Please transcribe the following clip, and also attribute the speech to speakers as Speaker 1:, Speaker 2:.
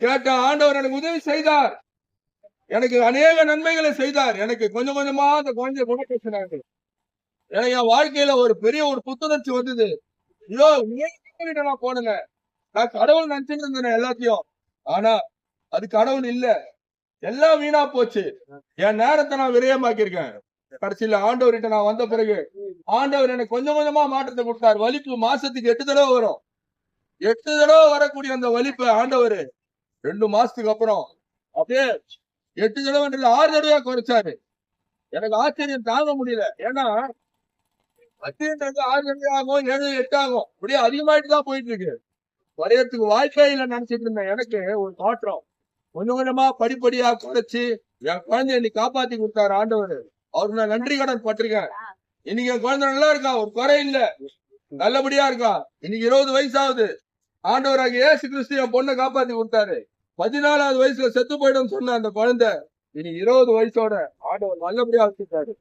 Speaker 1: கேட்ட ஆண்டவர் எனக்கு உதவி செய்தார். எனக்கு அநேக நன்மைகளை செய்தார். எனக்கு கொஞ்சம் கொஞ்சமா அந்த குழந்தைய குணப்படுத்தினாங்க எனக்கு என் வாழ்க்கையில ஒரு பெரிய ஒரு புத்துணர்ச்சி வந்தது. ஐயோ ஏன் நான் போனுங்க நான் கடவுள் நினைச்சுட்டு இருந்தேன் எல்லாத்தையும். ஆனா அது கடவுள் இல்ல. எல்லாம் வீணா போச்சு. என் நேரத்தை நான் விரயமாக்கியிருக்கேன். கடைசியில ஆண்டவர்கிட்ட நான் வந்த பிறகு ஆண்டவர் எனக்கு கொஞ்சம் கொஞ்சமா மாற்றத்தை கொடுத்தார். வலிப்பு மாசத்துக்கு எட்டு தடவை வரும். எட்டு தடவை வரக்கூடிய அந்த வலிப்பு ஆண்டவர் ரெண்டு மாசத்துக்கு அப்புறம் அப்படியே எட்டு தடவை ஆறு தடவையா குறைச்சாரு. எனக்கு ஆச்சரியம் தாங்க முடியல. ஏன்னா பத்துன்றது ஆறு தடவை ஆகும் ஏழு எட்டு ஆகும். அப்படியே அதிகமாயிட்டு தான் போயிட்டு இருக்கு குறையறதுக்கு வாய்ப்பே இல்லை நினைச்சிட்டு இருந்தேன். எனக்கு ஒரு மாற்றம் கொஞ்சம் கொஞ்சமா படிப்படியா குறைச்சு என் குழந்தைய இன்னைக்கு காப்பாத்தி கொடுத்தாரு ஆண்டவர். அவருக்கு நான் நன்றி கடன் பட்டிருக்கேன். இன்னைக்கு என் குழந்தை நல்லா இருக்கா? ஒரு குறை இல்ல. நல்லபடியா இருக்கா? இன்னைக்கு இருபது வயசு ஆகுது ஆண்டவராக ஏசு கிறிஸ்து என் பொண்ணை காப்பாத்தி கொடுத்தாரு. பதினாலாவது வயசுல செத்து போயிடும் சொன்ன அந்த குழந்தை இனி இருபது வயசோட ஆண்டவர் நல்லபடியா வச்சுட்டாரு